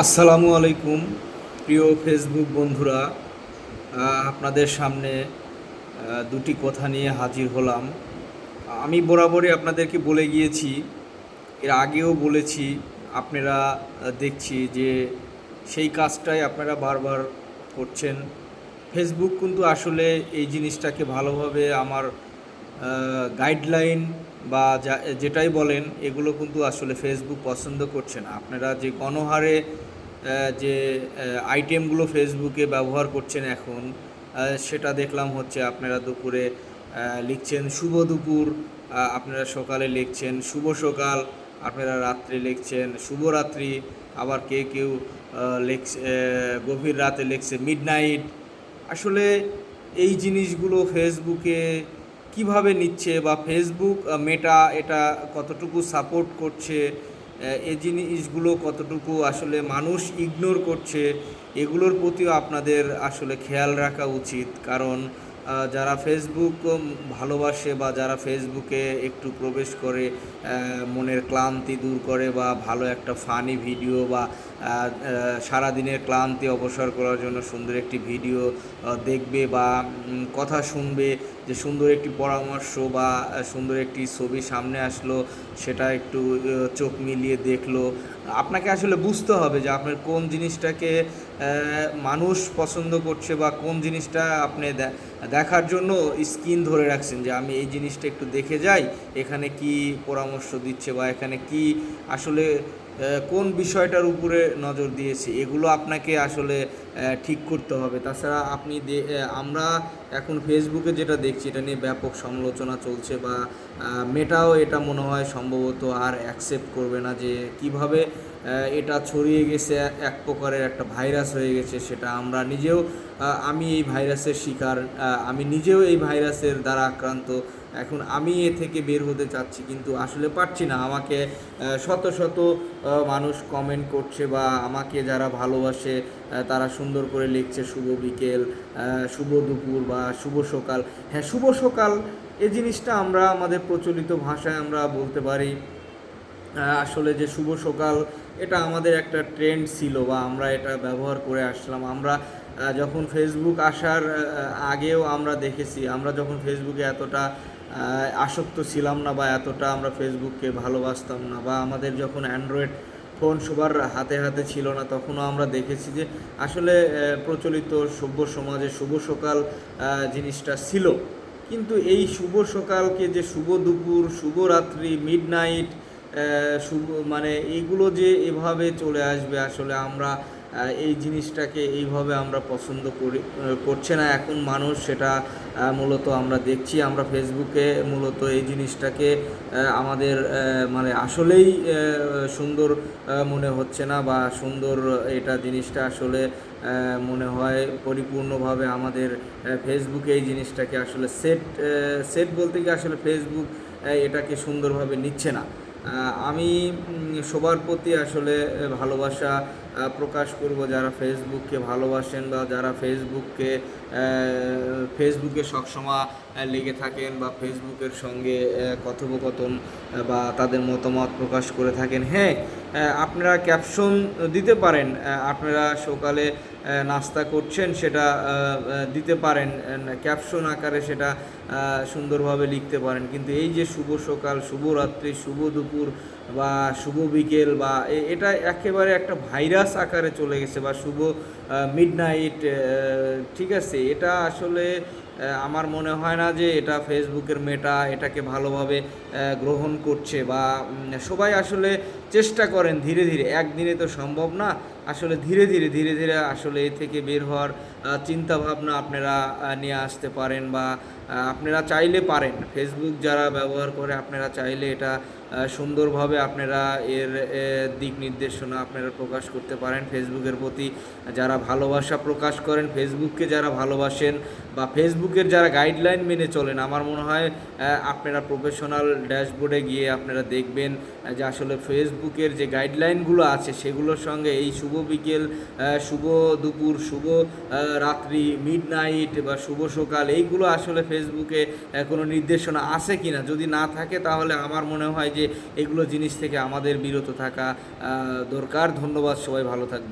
আসসালামু আলাইকুম, প্রিয় ফেসবুক বন্ধুরা। আপনাদের সামনে দুটি কথা নিয়ে হাজির হলাম। আমি বরাবরই আপনাদেরকে বলে গিয়েছি, এর আগেও বলেছি, আপনারা দেখছি যে সেই কাজটাই আপনারা বারবার করছেন। ফেসবুক কিন্তু আসলে এই জিনিসটাকে ভালোভাবে আমার গাইডলাইন বা যা, যেটাই বলেন, এগুলো কিন্তু আসলে ফেসবুক পছন্দ করছে না। আপনারা যে গণহারে যে আইটেমগুলো ফেসবুকে ব্যবহার করছেন এখন সেটা দেখলাম হচ্ছে আপনারা দুপুরে লিখছেন শুভ দুপুর আপনারা সকালে লিখছেন শুভ সকাল, আপনারা রাত্রে লিখছেন শুভরাত্রি, আবার কে কেউ লিখছে গভীর রাতে লিখছে মিড নাইট আসলে এই জিনিসগুলো ফেসবুকে কীভাবে নিচ্ছে বা ফেসবুক মেটা এটা কতটুকু সাপোর্ট করছে এই জিনিসগুলো কতটুকু আসলে মানুষ ইগনোর করছে, এগুলোর প্রতিও আপনাদের আসলে খেয়াল রাখা উচিত। কারণ যারা ফেসবুক ভালোবাসে বা যারা ফেসবুকে একটু প্রবেশ করে মনের ক্লান্তি দূর করে বা ভালো একটা ফানি ভিডিও বা সারাদিনের ক্লান্তি অবসর করার জন্য সুন্দর একটি ভিডিও দেখবে বা কথা শুনবে যে সুন্দর একটি পরামর্শ বা সুন্দর একটি ছবি সামনে আসলো, সেটা একটু চোখ মিলিয়ে দেখল। আপনাকে আসলে বুঝতে হবে যে আপনার কোন জিনিসটাকে মানুষ পছন্দ করছে বা কোন জিনিসটা আপনি দেখার জন্য স্ক্রিন ধরে রাখছেন যে আমি এই জিনিসটা একটু দেখে যাই, এখানে কি পরামর্শ দিচ্ছে বা এখানে কি আসলে কোন বিষয়টার উপরে নজর দিয়েছে, এগুলো আপনাকে আসলে ঠিক করতে হবে। তাছাড়া আপনি আমরা এখন ফেসবুকে যেটা দেখছি, এটা নিয়ে ব্যাপক সমালোচনা চলছে বা মেটাও এটা মনে হয় সম্ভবত আর অ্যাকসেপ্ট করবে না যে কীভাবে এটা ছড়িয়ে গেছে এক প্রকারের একটা ভাইরাস হয়ে গেছে সেটা আমরা নিজেও আমি এই ভাইরাসের শিকার আমি নিজেও এই ভাইরাসের দ্বারা আক্রান্ত। এখন আমি এ থেকে বের হতে চাচ্ছি কিন্তু আসলে পারছি না। আমাকে শত শত মানুষ কমেন্ট করছে বা আমাকে যারা ভালোবাসে তারা সুন্দর করে লিখছে, শুভ বিকেল শুভ দুপুর বা শুভ সকাল। হ্যাঁ শুভ সকাল এই জিনিসটা আমরা আমাদের প্রচলিত ভাষায় আমরা বলতে পারি। আসলে যে শুভ সকাল, এটা আমাদের একটা ট্রেন্ড ছিল বা আমরা এটা ব্যবহার করে আসলাম। আমরা যখন ফেসবুক আসার আগেও আমরা দেখেছি, আমরা যখন ফেসবুকে এতটা আসক্ত ছিলাম না বা এতটা আমরা ফেসবুককে ভালোবাসতাম না বা আমাদের যখন অ্যান্ড্রয়েড ফোন সবার হাতে হাতে ছিল না, তখনও আমরা দেখেছি যে আসলে প্রচলিত সভ্য সমাজে শুভ সকাল জিনিসটা ছিল। কিন্তু এই শুভ সকালকে যে শুভ দুপুর, শুভ রাত্রি মিড নাইট শুভ মানে এগুলো যে এভাবে চলে আসবে, আসলে আমরা এই জিনিসটাকে এইভাবে আমরা পছন্দ করি করছে না এখন মানুষ, সেটা মূলত আমরা দেখছি। আমরা ফেসবুকে মূলত এই জিনিসটাকে আমাদের মানে আসলেই সুন্দর মনে হচ্ছে না বা সুন্দর এটা জিনিসটা আসলে মনে হয় পরিপূর্ণভাবে আমাদের ফেসবুকে এই জিনিসটাকে আসলে সেট সেট বলতে গিয়ে আসলে ফেসবুক এটাকে সুন্দরভাবে নিচ্ছে না। আমি সবার প্রতি আসলে ভালোবাসা প্রকাশ করব যারা ফেসবুককে ভালোবাসেন বা যারা ফেসবুককে ফেসবুকে সবসময় লেগে থাকেন বা ফেসবুকের সঙ্গে কথোপকথন বা তাদের মতামত প্রকাশ করে থাকেন। হ্যাঁ আপনারা ক্যাপশন দিতে পারেন আপনারা সকালে নাস্তা করছেন সেটা দিতে পারেন ক্যাপশন আকারে সেটা সুন্দরভাবে লিখতে পারেন। কিন্তু এই যে শুভ সকাল, শুভ রাত্রি, শুভ দুপুর বা শুভ বিকেল বা এটা একেবারে একটা ভাইরাস আকারে চলে গেছে বা শুভ মিড নাইট ঠিক আছে, এটা আসলে আমার মনে হয় না যে এটা ফেসবুকের মেটা এটাকে ভালোভাবে গ্রহণ করছে বা সবাই আসলে চেষ্টা করেন ধীরে ধীরে। একদিনে তো সম্ভব না। আসলে ধীরে ধীরে ধীরে ধীরে আসলে এ থেকে বের হওয়ার চিন্তা ভাবনা আপনারা নিয়ে আসতে পারেন বা আপনারা চাইলে পারেন। ফেসবুক যারা ব্যবহার করে, আপনারা চাইলে এটা সুন্দরভাবে আপনারা এর দিক নির্দেশনা আপনারা প্রকাশ করতে পারেন। ফেসবুকের প্রতি যারা ভালোবাসা প্রকাশ করেন ফেসবুককে যারা ভালোবাসেন বা ফেসবুকের যারা গাইডলাইন মেনে চলেন, আমার মনে হয় আপনারা প্রফেশনাল ড্যাশবোর্ডে গিয়ে আপনারা দেখবেন যে আসলে ফেসবুকের যে গাইডলাইনগুলো আছে, সেগুলোর সঙ্গে এই শুভ বিকেল শুভ দুপুর, শুভ রাত্রি মিড নাইট বা শুভ সকাল, এইগুলো আসলে ফেসবুকে কোনো নির্দেশনা আছে কি না যদি না থাকে, তাহলে আমার মনে হয় যে এগুলো জিনিস থেকে আমাদের বিরত থাকা দরকার। ধন্যবাদ, সবাই ভালো থাকবেন।